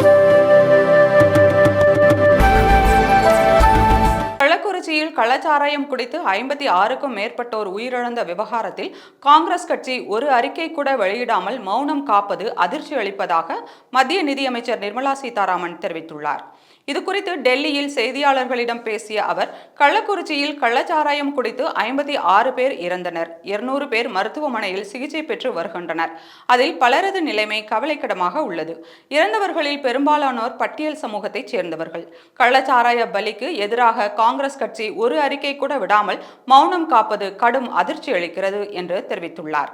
Thank you. கள்ளக்குறிச்சியில் கள்ளச்சாராயம் குடித்து ஐம்பத்தி ஆறுக்கும் மேற்பட்டோர் உயிரிழந்த விவகாரத்தில் காங்கிரஸ் கட்சி ஒரு அறிக்கை கூட வெளியிடாமல் மௌனம் காப்பது அதிர்ச்சி அளிப்பதாக மத்திய நிதியமைச்சர் நிர்மலா சீதாராமன் தெரிவித்துள்ளார். இதுகுறித்து டெல்லியில் செய்தியாளர்களிடம் பேசிய அவர் கள்ளக்குறிச்சியில் கள்ளச்சாராயம் குடித்து ஐம்பத்தி ஆறு பேர் இறந்தனர். இருநூறு பேர் மருத்துவமனையில் சிகிச்சை பெற்று வருகின்றனர். அதில் பலரது நிலைமை கவலைக்கிடமாக உள்ளது. இறந்தவர்களில் பெரும்பாலானோர் பட்டியல் சமூகத்தைச் சேர்ந்தவர்கள். கள்ளச்சாராய பலிக்கு எதிராக காங்கிரஸ் கட்சி ஒரு அறிக்கை கூட விடாமல் மௌனம் காப்பது கடும் அதிர்ச்சி அளிக்கிறது என்று தெரிவித்துள்ளார்.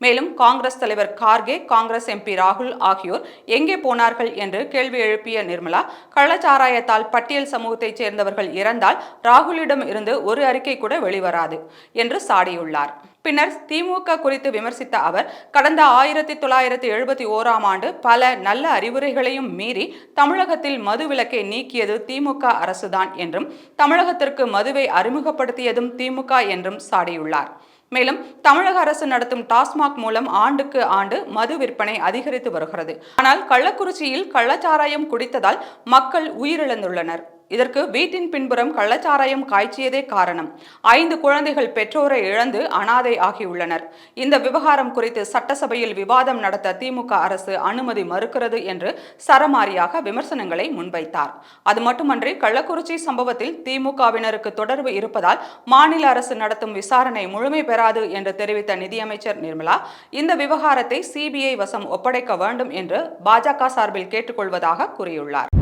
மேலும் காங்கிரஸ் தலைவர் கார்கே காங்கிரஸ் எம்பி ராகுல் ஆகியோர் எங்கே போனார்கள் என்று கேள்வி எழுப்பிய நிர்மலா கள்ளச்சாராயத்தால் பட்டியல் சமூகத்தைச் சேர்ந்தவர்கள் இறந்தால் ராகுலிடம் இருந்து ஒரு அறிக்கை கூட வெளிவராது என்று சாடியுள்ளார். பின்னர் திமுக குறித்து விமர்சித்த அவர் கடந்த ஆயிரத்தி தொள்ளாயிரத்தி எழுபத்தி ஓராம் ஆண்டு பல நல்ல அறிவுரைகளையும் மீறி தமிழகத்தில் மது விலக்கை நீக்கியது திமுக அரசுதான் என்றும் தமிழகத்திற்கு மதுவை அறிமுகப்படுத்தியதும் திமுக என்றும் சாடியுள்ளார். மேலும் தமிழக அரசு நடத்தும் டாஸ்மாக் மூலம் ஆண்டுக்கு ஆண்டு மது விற்பனை அதிகரித்து வருகிறது. ஆனால் கள்ளக்குறிச்சியில் கள்ளச்சாராயம் குடித்ததால் மக்கள் உயிரிழந்துள்ளனர். இதற்கு வீட்டின் பின்புறம் கள்ளச்சாராயம் காய்ச்சியதே காரணம். ஐந்து குழந்தைகள் பெற்றோரை இழந்து அனாதை ஆகியுள்ளனர். இந்த விவகாரம் குறித்து சட்டசபையில் விவாதம் நடத்த திமுக அரசு அனுமதி மறுக்கிறது என்று சரமாரியாக விமர்சனங்களை முன்வைத்தார். அது மட்டுமன்றி கள்ளக்குறிச்சி சம்பவத்தில் திமுகவினருக்கு தொடர்பு இருப்பதால் மாநில அரசு நடத்தும் விசாரணை முழுமை பெறாது என்று தெரிவித்த நிதியமைச்சர் நிர்மலா இந்த விவகாரத்தை சிபிஐ வசம் ஒப்படைக்க வேண்டும் என்று பாஜக சார்பில் கேட்டுக்கொள்வதாக கூறியுள்ளார்.